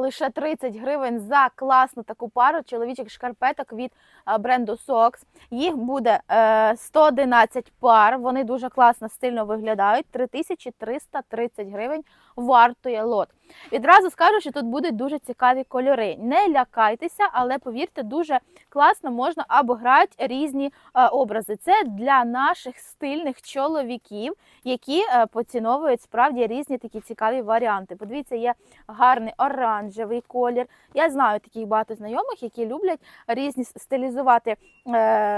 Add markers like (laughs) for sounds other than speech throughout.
лише 30 гривень за класну таку пару чоловічих шкарпеток від е, бренду Sox. Їх буде е, 111 пар. Вони дуже класно стильно виглядають. 3330 гривень вартує лот. Відразу скажу, що тут будуть дуже цікаві кольори. Не лякайтеся, але повірте, дуже класно можна обіграти різні е, образи. Це для наших стильних чоловіків, які е, поціновують справді різні такі цікаві варіанти. Подивіться, є гарний оранжевий колір. Я знаю таких багато знайомих, які люблять різні стилізувати е,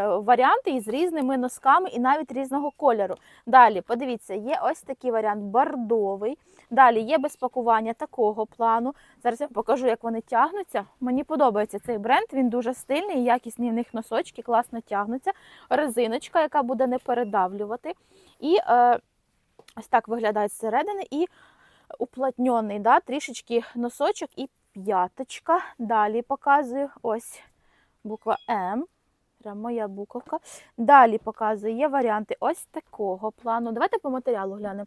варіанти із різними носками і навіть різного кольору. Далі, подивіться, є ось такий варіант бордовий. Далі є без пакування такого плану. Зараз я покажу, як вони тягнуться. Мені подобається цей бренд, він дуже стильний, якісні в них носочки, класно тягнуться. Резиночка, яка буде не передавлювати. І е, ось так виглядає зсередини. І уплотнений, да, трішечки носочок і п'яточка. Далі показую ось буква М. Моя буковка. Далі показую, є варіанти ось такого плану. Давайте по матеріалу глянемо.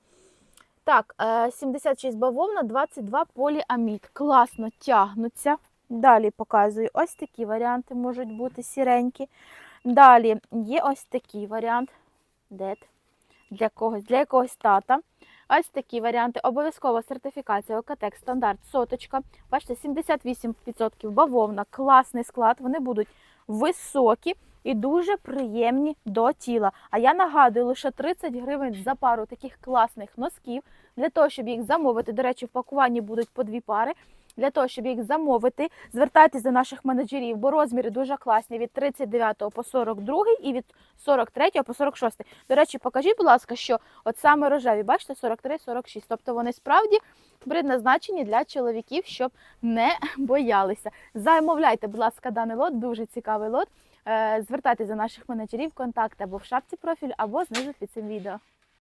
Так, е, 76 бавовна, 22 поліамід. Класно тягнуться. Далі показую ось такі варіанти можуть бути сіренькі. Далі є ось такий варіант. Де? ти? Для когось, для якогось тата. Ось такі варіанти. Обов'язкова сертифікація ОКТЕК стандарт соточка. Бачите, 78% бавовна, класний склад. Вони будуть високі і дуже приємні до тіла. А я нагадую, лише 30 гривень за пару таких класних носків. Для того, щоб їх замовити, до речі, в пакуванні будуть по дві пари. Для того, щоб їх замовити, звертайтесь до наших менеджерів, бо розміри дуже класні від 39 по 42 і від 43 по 46. До речі, покажіть, будь ласка, що от саме рожеві, бачите, 43-46. Тобто вони справді предназначені для чоловіків, щоб не (laughs) боялися. Замовляйте, будь ласка, даний лот, дуже цікавий лот. Е, Звертайтеся до наших менеджерів, контакти або в шапці профіль, або знизу під цим відео.